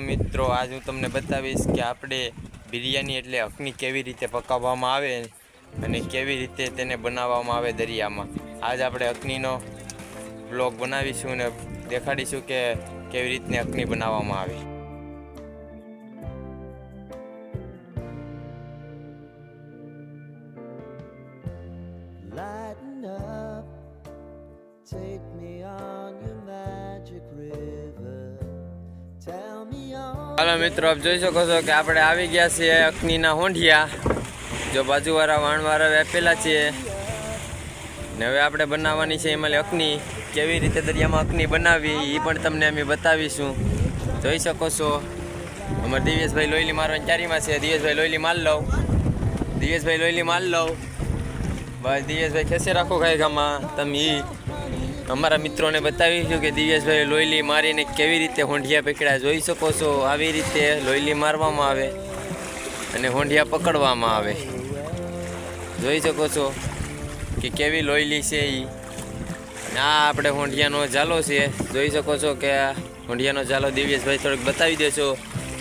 મિત્રો, આજ હું તમને બતાવીશ કે આપણે બિરયાની એટલે અગ્નિ કેવી રીતે પકાવવામાં આવે અને કેવી રીતે તેને બનાવવામાં આવે દરિયામાં. આજ આપણે અગ્નિનો બ્લોગ બનાવીશું અને દેખાડીશું કે કેવી રીતની અગ્નિ બનાવવામાં આવે. હાલો મિત્રો આપ જોઈ શકો છો કે આપણે આવી ગયા છીએ અગ્નિના હોંઢિયા. જો બાજુવાળા વાણવાળા આપેલા છે ને હવે આપણે બનાવવાની છે એમાં અખની કેવી રીતે દરિયામાં અગ્નિ બનાવવી એ પણ તમને અમે બતાવીશું. જોઈ શકો છો. અમારે દિવેશભાઈ લોહીલી મારવાની ચારીમાં છે. દિવેશભાઈ લોહીલી માલ લઉં. દિવેશભાઈ લોહીલી માલ લઉં. બસ દિવેશભાઈ ખેસે રાખો ખાઈ ગામાં તમે ઈ અમારા મિત્રોને બતાવીશું કે દિવ્યેશભાઈ લોયલી મારીને કેવી રીતે હોંઢિયા પકડ્યા જોઈ શકો છો? આવી રીતે લોયલી મારવામાં આવે અને હોંઢિયા પકડવામાં આવે. જોઈ શકો છો કે કેવી લોયલી છે એ આ આપણે હોંઢિયાનો જાલો છે. જોઈ શકો છો કે આ હોંઢિયાનો જાલો દિવ્યેશભાઈ થોડુંક બતાવી દેશો.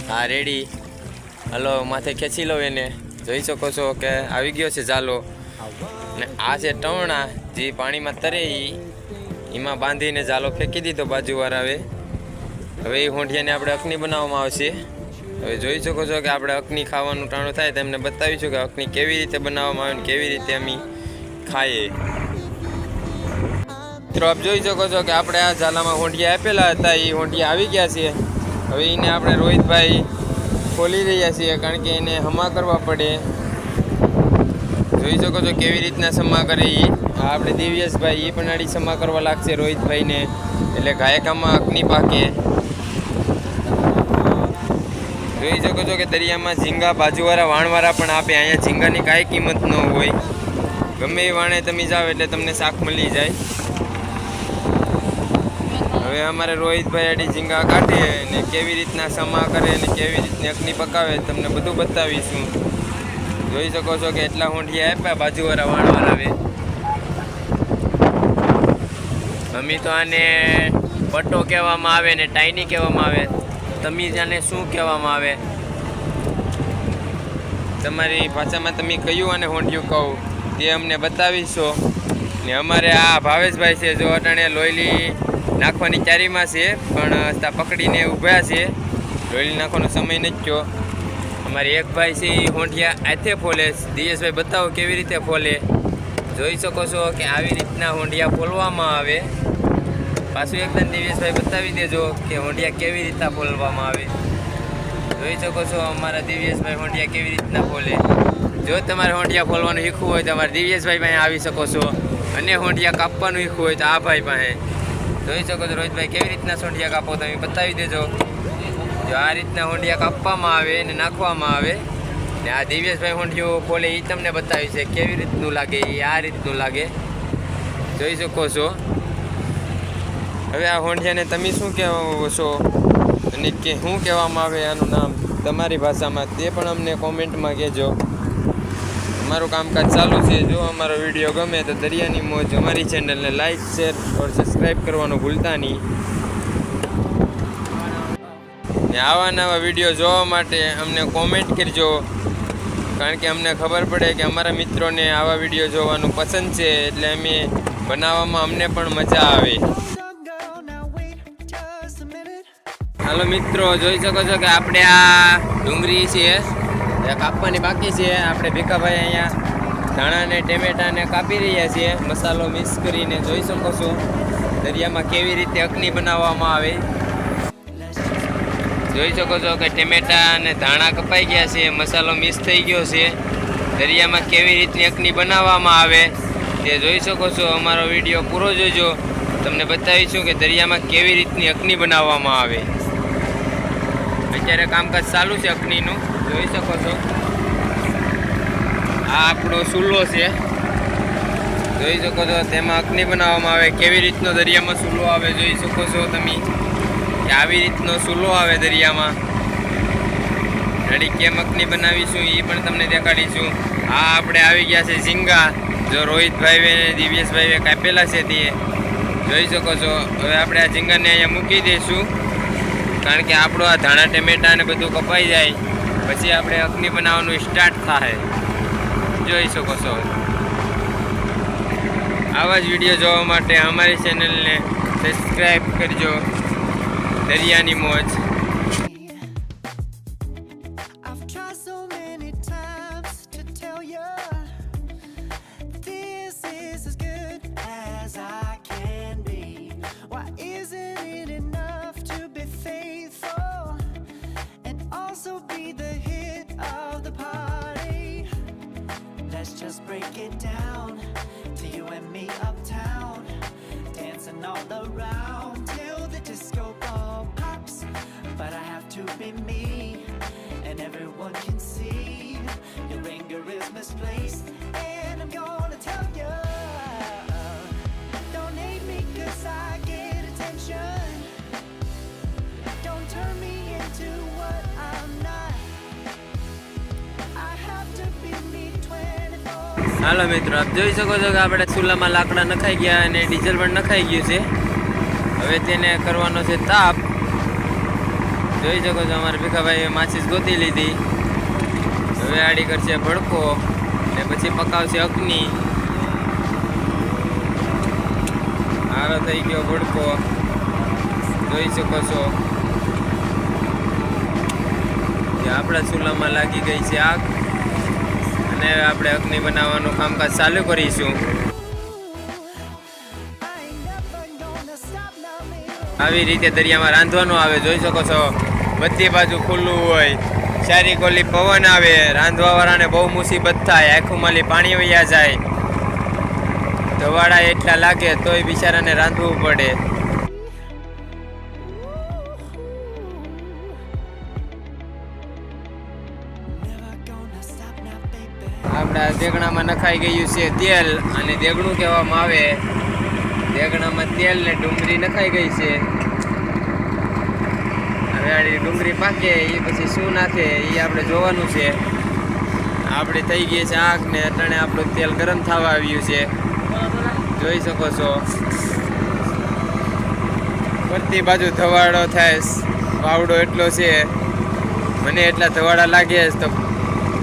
આ રેડી. હલો, માથે ખેંચી લો એને. જોઈ શકો છો કે આવી ગયો છે જાલો અને આ છે ટવણા જે પાણીમાં તરે ઈ. એમાં બાંધીને જાલો ફેંકી દીધો બાજુવાળાએ હવે. એ હોંઠિયાને આપણે અકની બનાવવામાં આવશે. હવે જોઈ શકો છો કે આપણે અકની ખાવાનું ટાણું થાય તેમને બતાવીશું કે અકની કેવી રીતે બનાવવામાં આવે ને કેવી રીતે અમે ખાઈએ. મિત્રો, આપ જોઈ શકો છો કે આપણે આ ઝાલામાં હોંઠિયા આપેલા હતા, એ હોંઠિયા આવી ગયા છે. હવે એને આપણે રોહિતભાઈ ખોલી રહ્યા છીએ કારણ કે એને હમા કરવા પડે. જોઈ શકો છો કેવી રીતના સમા કરે એ આપણે દિવ્યેશભાઈ એ પણ આડી સમા કરવા લાગશે રોહિતભાઈને. એટલે ગાયકામાં અગ્નિ પાકે. જોઈ શકો છો કે દરિયામાં ઝીંગા બાજુવાળા વાણવાળા પણ આપે. અહીંયા ઝીંગાની કાંઈ કિંમત ન હોય. ગમે એ વાણે તમે જાઓ એટલે તમને શાક મળી જાય. હવે અમારે રોહિતભાઈ આડી ઝીંગા કાઢે ને કેવી રીતના સમા કરે ને કેવી રીતની અગ્નિ પકાવે તમને બધું બતાવીશું. જોઈ શકો છો કે એટલા હોંઠિયા આપ્યા બાજુવાળા આવે અમે તો આને પટ્ટો કહેવામાં આવે ને ટાઈની કહેવામાં આવે. તમે જાને શું કહેવામાં આવે? તમારી ભાષામાં તમે કયું અને હોંડિયું કહું, તે અમને બતાવીશો. ને અમારે આ ભાવેશભાઈ છે, જો અટાણે લોયલી નાખવાની ચારીમાં છે, પણ ત્યાં પકડીને ઊભા છે. લોયલી નાખવાનો સમય નથી થયો. અમારી એક ભાઈ છે એ હોંઠિયા આથે ફોલે. દિયેશભાઈ બતાવો કેવી રીતે ફોલે? જોઈ શકો છો કે આવી રીતના હોંડિયા ફોલવામાં આવે. પાછું એકદમ દિવેશભાઈ બતાવી દેજો કે હોંડિયા કેવી રીતના ફોલવામાં આવે. જોઈ શકો છો અમારા દિવ્યેશભાઈ હોંડિયા કેવી રીતના ફોલે. જો તમારે હોંડિયા ફોલવાનું શીખવું હોય તો અમારા દિવ્યેશભાઈ પાસે આવી શકો છો. અને હોંડિયા કાપવાનું શીખવું હોય તો આ ભાઈ પાસે. જોઈ શકો છો રોહિતભાઈ, કેવી રીતના સોંઢિયા કાપો તમે બતાવી દેજો. જો આ રીતના હોંડિયા કાપવામાં આવે અને નાખવામાં આવે ને આ દિવ્યેશભાઈ હોંડિયો ખોલે એ તમને બતાવી છે કેવી રીતનું લાગે એ આ રીતનું લાગે. જોઈ શકો છો. હવે આ હોંડિયાને તમે શું કહેવા છો? અને કે શું કહેવામાં આવે આનું નામ તમારી ભાષામાં તે પણ અમને કોમેન્ટમાં કહેજો. અમારું કામકાજ ચાલુ છે. જો અમારો વીડિયો ગમે તો દરિયાની મોજ અમારી ચેનલને લાઇક શેર ઓર સબસ્ક્રાઈબ કરવાનું ભૂલતા નહીં. ને આવા નવા વીડિયો જોવા માટે અમને કોમેન્ટ કરજો. કારણ કે અમને ખબર પડે કે અમારા મિત્રોને આવા વીડિયો જોવાનું પસંદ છે, એટલે અમે બનાવવામાં અમને પણ મજા આવે. હાલો મિત્રો, જોઈ શકો છો કે આપણે આ ડુંગળી છે એ કાપવાની બાકી છે. આપણે ભીખાભાઈ અહીંયા ધાણાને, ટેમેટાને કાપી રહ્યા છીએ. મસાલો મિક્સ કરીને જોઈ શકો છો દરિયામાં કેવી રીતે અગ્નિ બનાવવામાં આવે. જોઈ શકો છો કે ટેમેટા અને ધાણા કપાઈ ગયા છે, મસાલો મિક્સ થઈ ગયો છે. દરિયામાં કેવી રીતની અગ્નિ બનાવવામાં આવે તે જોઈ શકો છો. અમારો વીડિયો પૂરો જોજો. તમને બતાવીશું કે દરિયામાં કેવી રીતની અગ્નિ બનાવવામાં આવે. અત્યારે કામકાજ ચાલુ છે અગ્નિનું જોઈ શકો છો. આ આપણો ચૂલો છે. જોઈ શકો છો તેમાં અગ્નિ બનાવવામાં આવે. કેવી રીતનો દરિયામાં ચૂલો આવે જોઈ શકો છો તમે. કે આવી રીતનો સૂલો આવે દરિયામાં. રેડી કેમકની બનાવીશું એ પણ તમને દેખાડીશું. આ આપણે આવી ગયા છે ઝીંગા. જો રોહિતભાઈ અને દિવ્યેશભાઈએ કાપેલા છે તે. જોઈ શકો છો. હવે આપણે આ ઝીંગાને અહીંયા મૂકી દઈશું. કારણ કે આપણો આ ધાણા, ટમેટા ને બધું કપાઈ જાય. પછી આપણે અગ્નિ બનાવવાનું સ્ટાર્ટ થાય. જોઈ શકો છો. આવા જ વીડિયો જોવા માટે અમારી ચેનલને સબસ્ક્રાઈબ કરજો. દરિયાની મોજ. And everyone can see your anger is misplaced. And I'm gonna tell you, don't hate me 'cause I get attention. Don't turn me into what I'm not. I have to be me 24. હાલો મિત્રો આપ જોઈ શકો છો કે આપણે ચૂલામાં લાકડા નખાઈ ગયા અને ડીઝલ પણ નખાઈ ગયું છે હવે તેને કરવાનો છે તાપ જોઈ શકો છો અમારા ભીખાભાઈએ માચીસ ગોતી લીધી. હવે આડી કરશે ભડકો ને પછી પકાવશે અગ્નિ. આરો થઈ ગયો ભડકો. જોઈ શકો છો. આપણા ચૂલામાં લાગી ગઈ છે આગ. અને આપણે અગ્નિ બનાવવાનું કામકાજ ચાલુ કરીશું. આવી રીતે દરિયામાં રાંધવાનું આવે, જોઈ શકો છો. બધી બાજુ ખુલ્લું હોય. ચારી કોલી પવન આવે, રાંધવાવાળાને બહુ મુસીબત થાય આંખોમાંથી પાણી વયા જાય. ધવાડા એટલા લાગે તોય બિચારાને રાંધવું પડે. આપણા દેગણામાં નખાઈ ગયું છે તેલ, અને દેગણું કહેવામાં આવે. દેગણામાં તેલ ને ડુંગળી નખાઈ ગઈ છે. હવે ડુંગળી પાકે એ પછી શું નાખે એ આપણે જોવાનું છે. આપણે થઈ ગઈ છે આગ ને અટાણે આપણું તેલ ગરમ થવા આવ્યું છે. જોઈ શકો છો. ફરતી બાજુ ધવાડો થાય વાવડો એટલો છે. મને એટલા ધવાડા લાગે તો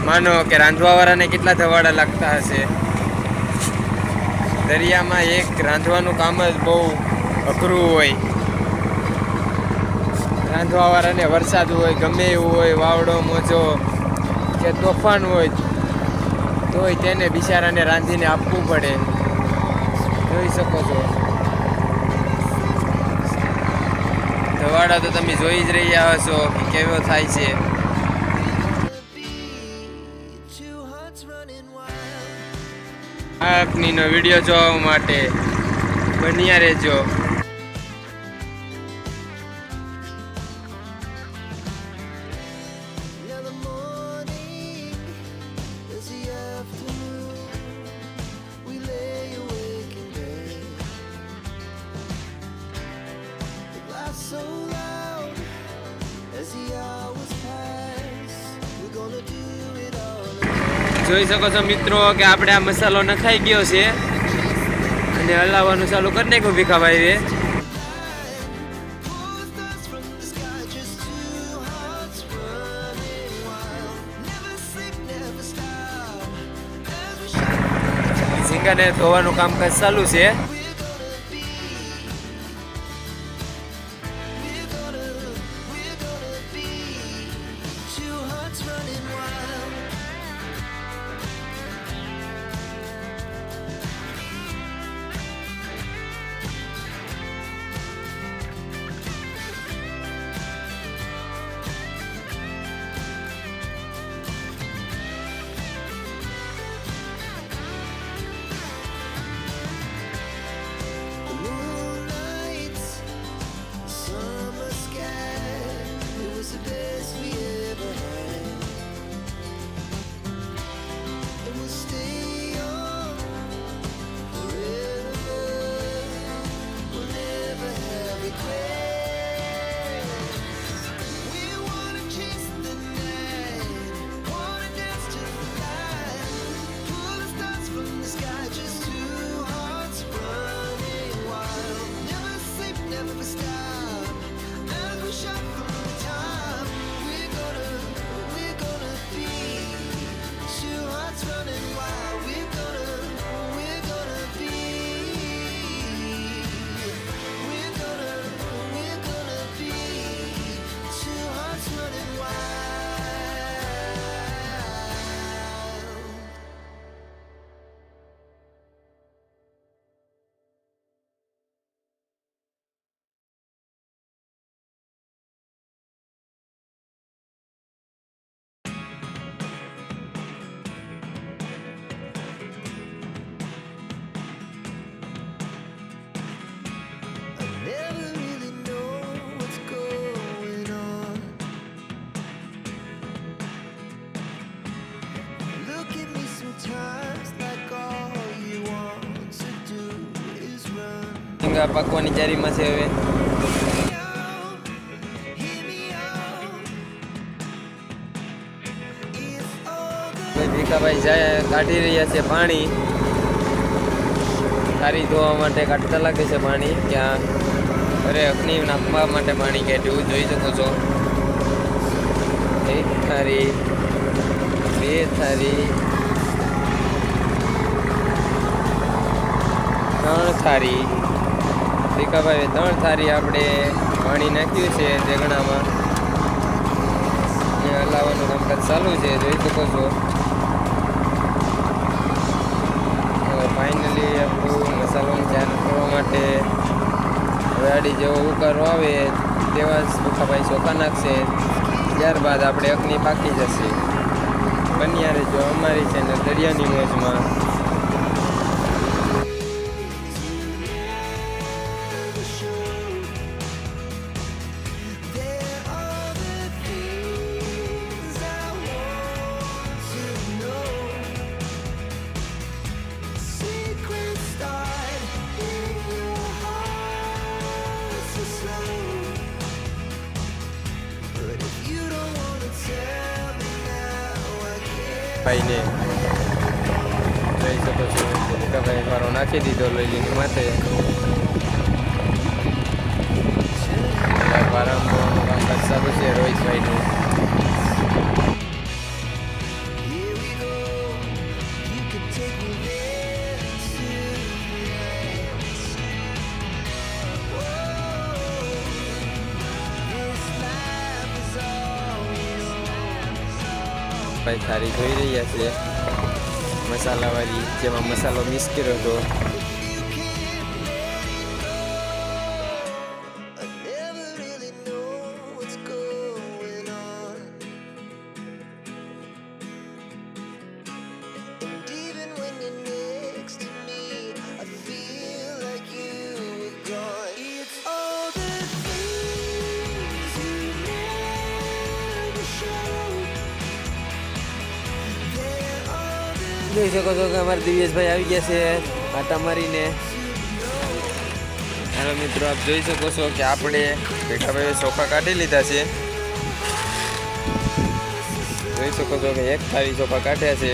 માનો કે રાંધવાવાળાને કેટલા ધવાડા લાગતા હશે? દરિયામાં એક રાંધવાનું કામ જ બહુ અઘરું હોય. રાંધવાવાળાને વરસાદ હોય, ગમે એવું હોય, વાવડો, મોજો કે તોફાન હોય, તોય તેને બિચારાને રાંધીને આપવું પડે. જોઈ શકો છો. ધવાડા તો તમે જોઈ જ રહ્યા હશો કેવો થાય છે. Two hearts running wild. આ અગ્નિનો વીડિયો જોવા માટે બન્યા રહેજો. જોઈ શકો છો મિત્રો કે આપણે આ મસાલો નખાઈ ગયો છે અને હલાવવાનું ચાલુ કરી નાખ્યું ભીખાભાઈએ ઝીંગાને ધોવાનું કામકાજ ચાલુ છે ભેગા પાકવાની જારીમાં છે હવે. ભાઈ ભીખાભાઈ જાય, કાઢી રહ્યા છે પાણી. થારી ધોવા માટે કાઢતા લાગે છે પાણી. ત્યાં અરે, અગ્નિ નાખવા માટે પાણી કાઢ્યું જોઈ શકો છો. એક થારી, બે થારી, ત્રણ થારી. ભીખાભાઈ ત્રણ થારી આપણે પાણી નાખ્યું છે દેગણામાં ને હલાવવાનું કામકાજ ચાલુ છે, જોઈ શકો છો. ફાઇનલી આપણું મસાલાનું ધ્યાન કરવા માટે ગાડી જેવો ઉકારો આવે તેવા જ ભીખાભાઈ ચોખા નાખશે. ત્યારબાદ આપણે અગ્નિ પાકી જશે. બન્યા રહેજો અમારી ચેનલ દરિયાની મોજમાં. ભાઈને જોઈ શકો છો. ભૂમિકાભાઈ મારો નાખી દીધો લોહીની માથે. વારંવાર કામકાજ ચાલુ છે રોહિતભાઈનું. ભાઈ થારી જોઈ રહ્યા છે. મસાલાવાળી જેમાં મસાલો મિક્સ કર્યો હતો. જોઈ શકો છો કે અમારા દિવ્યેશભાઈ આવી ગયા છે આટા મારીને. હેલો મિત્રો, આપ જોઈ શકો છો કે આપણે ભેખાભાઈએ ચોખા કાઢી લીધા છે. જોઈ શકો છો કે એક થાળી ચોખા કાઢ્યા છે.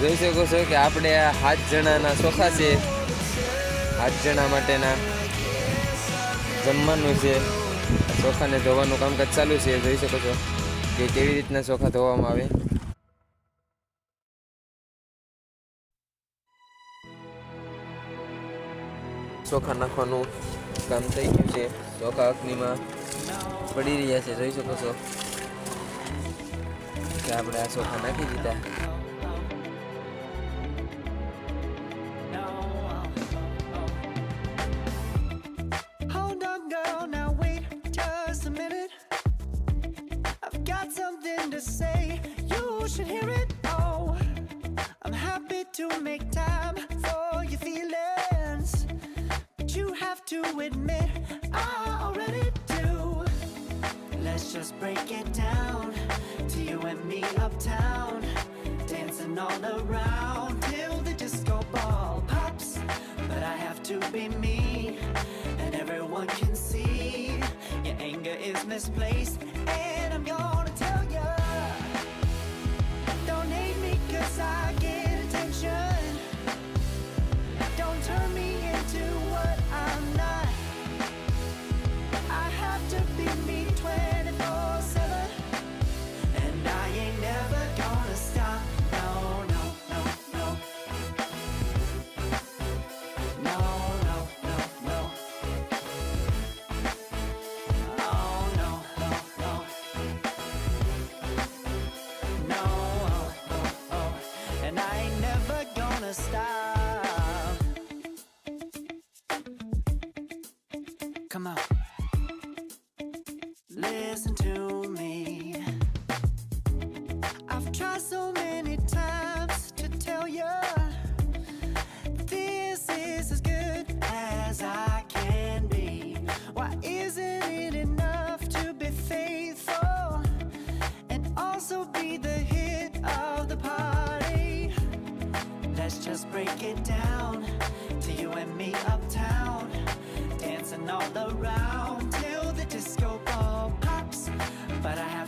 જોઈ શકો છો કે આપણે આ સાત જણાના ચોખા છે. સાત જણા માટેના જમવાનું છે. ચોખાને ધોવાનું કામકાજ ચાલુ છે જોઈ શકો છો કે કેવી રીતના ચોખા ધોવામાં આવે. ચોખા નાખવાનું કામ થઈ ગયું છે. ચોખા અગ્નિમાં પડી રહ્યા છે, જોઈ શકો છો. આપણે આ ચોખા નાખી દીધા. To say, you should hear it. Oh, I'm happy to make time for your feelings. But you have to admit, I already do. Let's just break it down to you and me uptown. Dancing all around till the disco ball pops. But I have to be me, and everyone can see your anger is misplaced. listen to me. I've tried so many times to tell you this is as good as I can be. Why isn't it enough to be faithful and also be the hit of the party? Let's just break it down to you and me uptown, dancing all around.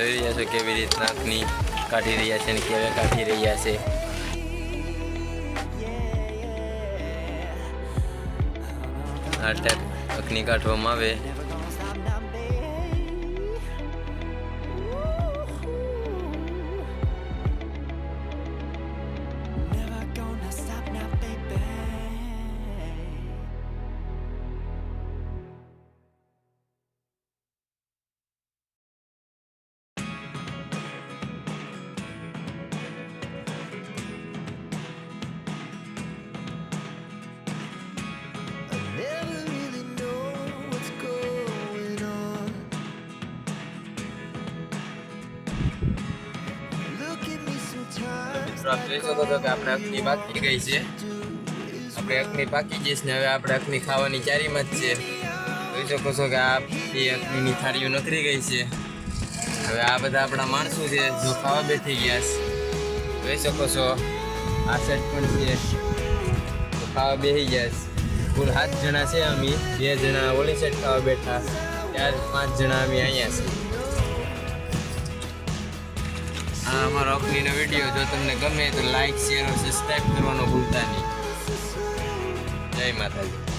જોઈ રહ્યા છો કેવી રીતના અગ્નિ કાઢી રહ્યા છે અને કેવા કાઢી રહ્યા છે. આ ટાઈપ અગ્નિ કાઢવામાં આવે. કે આપણે અખની પાકી ગઈ છે. આપણે અખની પાકી જઈશ હવે આપણે અખની ખાવાની ચારીમાં જ છે. જોઈ શકો છો કે આ એ અગ્નિની થાળીઓ નકરી ગઈ છે. હવે આ બધા આપણા માણસો છે જો ખાવા બેઠી ગયા છે. જોઈ શકો છો, આ સેટ પણ છે. ખાવા બેસી ગયા છે. કુલ સાત જણા છે અમે. બે જણા ઓલી સાઈડ ખાવા બેઠા. ચાર, પાંચ જણા અમે અહીંયા છે અમારો અગ્નિનો વીડિયો જો તમને ગમે તો લાઈક શેર અને સબસ્ક્રાઈબ કરવાનો ભૂલતા નહીં. જય માતાજી.